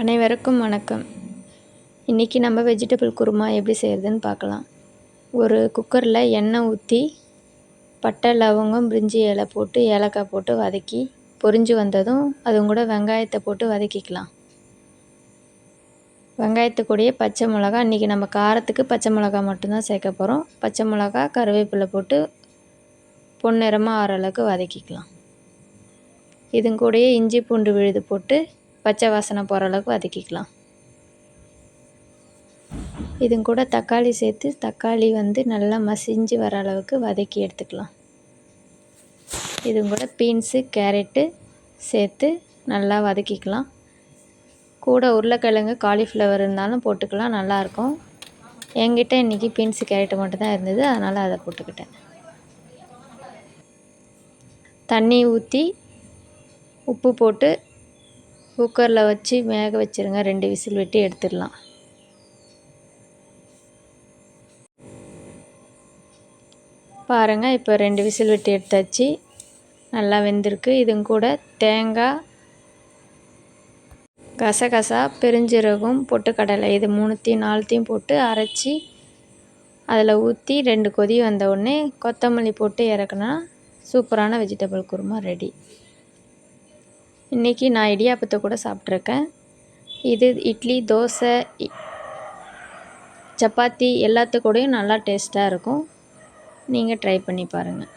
அனைவருக்கும் வணக்கம். இன்றைக்கி நம்ம வெஜிடபிள் குருமா எப்படி செய்கிறதுன்னு பார்க்கலாம். ஒரு குக்கரில் எண்ணெய் ஊற்றி பட்டை லவங்கம் பிரிஞ்சி இலை போட்டு ஏலக்காய் போட்டு வதக்கி பொரிஞ்சு வந்ததும் அதுவும் கூட வெங்காயத்தை போட்டு வதக்கிக்கலாம். வெங்காயத்து கூடயே பச்சை மிளகா இன்றைக்கி நம்ம காரத்துக்கு பச்சை மிளகா மட்டும்தான் சேர்க்க போகிறோம் பச்சை மிளகா கருவேப்பிலை போட்டு பொன்னிறமாக ஆற அளவுக்கு வதக்கிக்கலாம். இதுங்க கூடயே இஞ்சி பூண்டு விழுது போட்டு பச்சை வாசனை போகிற அளவுக்கு வதக்கிக்கலாம். இதுங்க கூட தக்காளி சேர்த்து தக்காளி வந்து நல்லா மசிஞ்சு வர அளவுக்கு வதக்கி எடுத்துக்கலாம். இதுங்க கூட பீன்ஸு கேரட்டு சேர்த்து நல்லா வதக்கிக்கலாம். கூட உருளைக்கிழங்கு காலிஃப்ளவர் இருந்தாலும் போட்டுக்கலாம் நல்லாயிருக்கும் என்கிட்ட இன்றைக்கி பீன்ஸு கேரட்டு மட்டும் தான் இருந்தது அதனால் அதை போட்டுக்கிட்டேன். தண்ணி ஊற்றி உப்பு போட்டு குக்கரில் வச்சு வேக வச்சுருங்க. ரெண்டு விசில் விட்டு எடுத்துடலாம். பாருங்கள் இப்போ ரெண்டு விசில் விட்டு எடுத்தாச்சு. நல்லா வெந்திருக்கு. இதுங்க கூட தேங்காய் கசகசா பெருஞ்சீரகம் பொட்டுக்கடலை இது மூணுத்தையும் நாலுத்தையும் போட்டு அரைச்சி அதில் ஊற்றி ரெண்டு கொதி வந்த உடனே கொத்தமல்லி போட்டு இறக்குனா சூப்பரான வெஜிடபிள் குருமா ரெடி. இன்றைக்கி நான் இடியாப்பத்தை கூட சாப்பிட்ருக்கேன். இது இட்லி தோசை சப்பாத்தி எல்லாத்துக்கூடையும் நல்லா டேஸ்ட்டாக இருக்கும். நீங்கள் ட்ரை பண்ணி பாருங்கள்